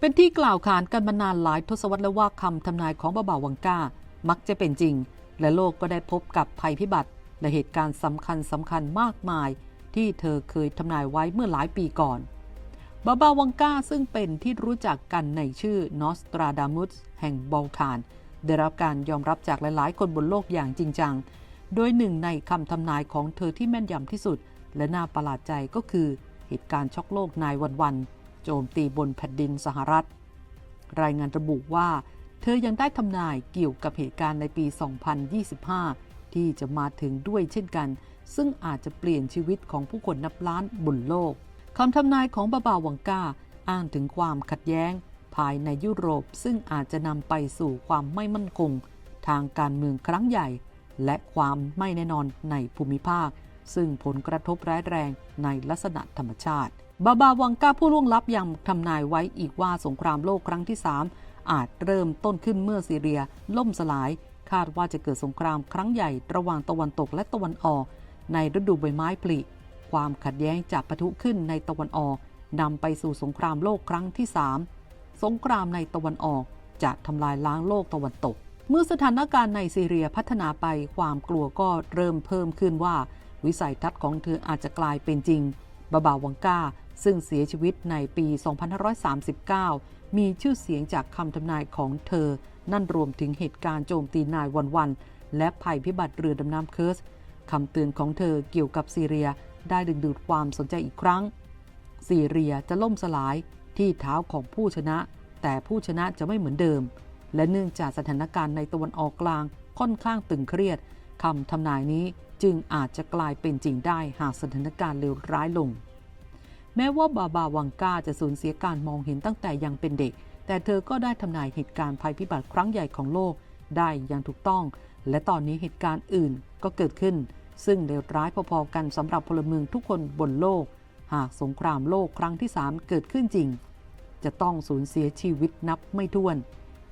เป็นที่กล่าวขานกันมานานหลายทศวรรษแล้วว่าคำทำนายของบาบาวังกามักจะเป็นจริง และโลกก็ได้พบกับภัยพิบัติ และเหตุการณ์สำคัญสำคัญมากมาย ที่เธอเคยทำนายไว้เมื่อหลายปีก่อนบาบาวังกาซึ่งเป็นที่รู้จักกันในชื่อนอสตราดามุสแห่งบอลคาน ได้รับการยอมรับจากหลายๆ คนบนโลกอย่างจริงจัง โดยหนึ่งในคำทำนายของเธอที่แม่นยำที่สุด และน่าประหลาดใจก็คือ เหตุการณ์ช็อกโลกนายวัน โจมตีบนแผ่นดินสหรัฐ รายงานระบุว่า เธอยังได้ทำนายเกี่ยวกับเหตุการณ์ในปี 2025 ที่จะมาถึงด้วยเช่นกัน ซึ่งอาจจะเปลี่ยนชีวิตของผู้คนนับล้านบนโลกคำทำนายของบาบาวังกาอ้างถึงความขัดแย้ง ภายในยุโรปซึ่งอาจจะนำไปสู่ความไม่มั่นคง ทางการเมืองครั้งใหญ่ และความไม่แน่นอนในภูมิภาค ซึ่งผลกระทบร้ายแรงในลักษณะธรรมชาติ บาบาวังกาผู้ล่วงลับยังทำนายไว้อีกว่าสงครามโลกครั้งที่ 3 อาจเริ่มต้นขึ้นเมื่อซีเรีย ล่มสลาย คาดว่าจะเกิดสงครามครั้งใหญ่ระหว่างตะวันตกและตะวันออก ในฤดูใบไม้ผลิความขัดแย้งจะปะทุขึ้นในตะวันออกนำไปสู่สงครามโลกครั้งที่ 3 สงครามในตะวันออกจะทำลายล้างโลกตะวันตก เมื่อสถานการณ์ในซีเรียพัฒนาไปความกลัวก็เริ่มเพิ่มขึ้นว่า วิสัยทัศน์ของเธออาจจะกลายเป็นจริงบาบาวังกา ซึ่งเสียชีวิตในปี 2539 มีชื่อเสียงจากคำทำนายของเธอ นั่นรวมถึงเหตุการณ์โจมตีนายวันวันและภัยพิบัติเรือดำน้ำเคิร์สคำเตือนของเธอเกี่ยวกับซีเรียได้ดึงดูดความสนใจอีกครั้ง ซีเรียจะล่มสลายที่เท้าของผู้ชนะ แต่ผู้ชนะจะไม่เหมือนเดิม และเนื่องจากสถานการณ์ในตะวันออกกลางค่อนข้างตึงเครียดคำทำนายนี้จึงอาจจะกลายเป็นจริงได้หากสถานการณ์เลวร้ายลง แม้ว่าบาบาวังกาจะสูญเสียการมองเห็นตั้งแต่ยังเป็นเด็ก แต่เธอก็ได้ทำนายเหตุการณ์ภัยพิบัติครั้งใหญ่ของโลกได้อย่างถูกต้อง และตอนนี้เหตุการณ์อื่นก็เกิดขึ้น ซึ่งเลวร้ายพอๆกันสำหรับพลเมืองทุกคนบนโลก หากสงครามโลกครั้งที่ 3 เกิดขึ้นจริง จะต้องสูญเสียชีวิตนับไม่ถ้วน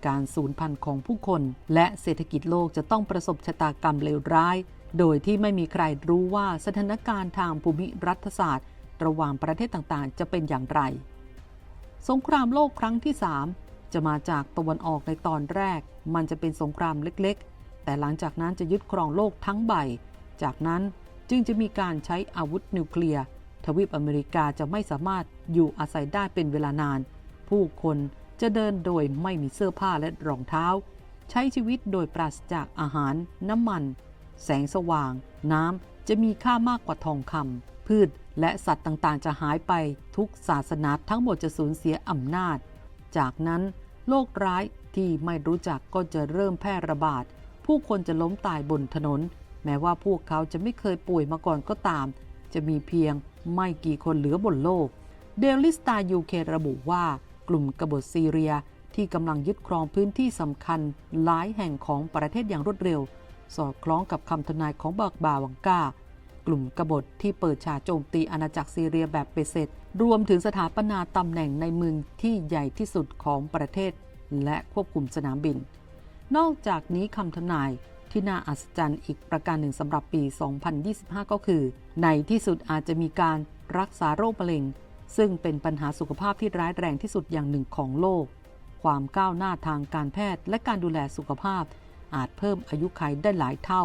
การสูญพันธุ์ของผู้คน และเศรษฐกิจโลกจะต้องประสบชะตากรรมเลวร้าย โดยที่ไม่มีใครรู้ว่าสถานการณ์ทางภูมิรัฐศาสตร์ ระหว่างประเทศต่างๆ จะเป็นอย่างไร สงครามโลกครั้งที่ 3 จะมาจากตะวันออกในตอนแรก มันจะเป็นสงครามเล็กๆ แต่หลังจากนั้นจะยึดครองโลกทั้งใบ จากนั้นจึงจะมีการใช้อาวุธนิวเคลียร์ทวีปอเมริกาจะไม่สามารถอยู่อาศัยได้เป็นเวลานาน ผู้คนจะเดินโดยไม่มีเสื้อผ้าและรองเท้า ใช้ชีวิตโดยปราศจากอาหาร น้ำมัน แสงสว่าง น้ำจะมีค่ามากกว่าทองคำ พืชและสัตว์ต่างๆ จะหายไปทุกศาสนาทั้งหมดจะสูญเสียอำนาจ จากนั้นโรคร้ายที่ไม่รู้จักก็จะเริ่มแพร่ระบาด ผู้คนจะล้มตายบนถนน แม้ว่าพวกเขาจะไม่เคยป่วยมาก่อนก็ตาม จะมีเพียงไม่กี่คนเหลือบนโลก เดลิสตายูเคระบุว่ากลุ่มกบฏซีเรียที่กำลังยึดครองพื้นที่สำคัญหลายแห่งของประเทศอย่างรวดเร็ว สอดคล้องกับคำทนายของบักบาวังกา กลุ่มกบฏที่เปิดฉากโจมตีอาณาจักรซีเรียแบบเปเสร็จ รวมถึงสถาปนาตำแหน่งในเมืองที่ใหญ่ที่สุดของประเทศ และควบคุมสนามบิน นอกจากนี้คำทำนายที่น่าอัศจรรย์อีกประการหนึ่งสำหรับปี 2025 ก็คือ ในที่สุดอาจจะมีการรักษาโรคมะเร็ง ซึ่งเป็นปัญหาสุขภาพที่ร้ายแรงที่สุดอย่างหนึ่งของโลก ความก้าวหน้าทางการแพทย์และการดูแลสุขภาพ อาจเพิ่มอายุขัยได้หลายเท่า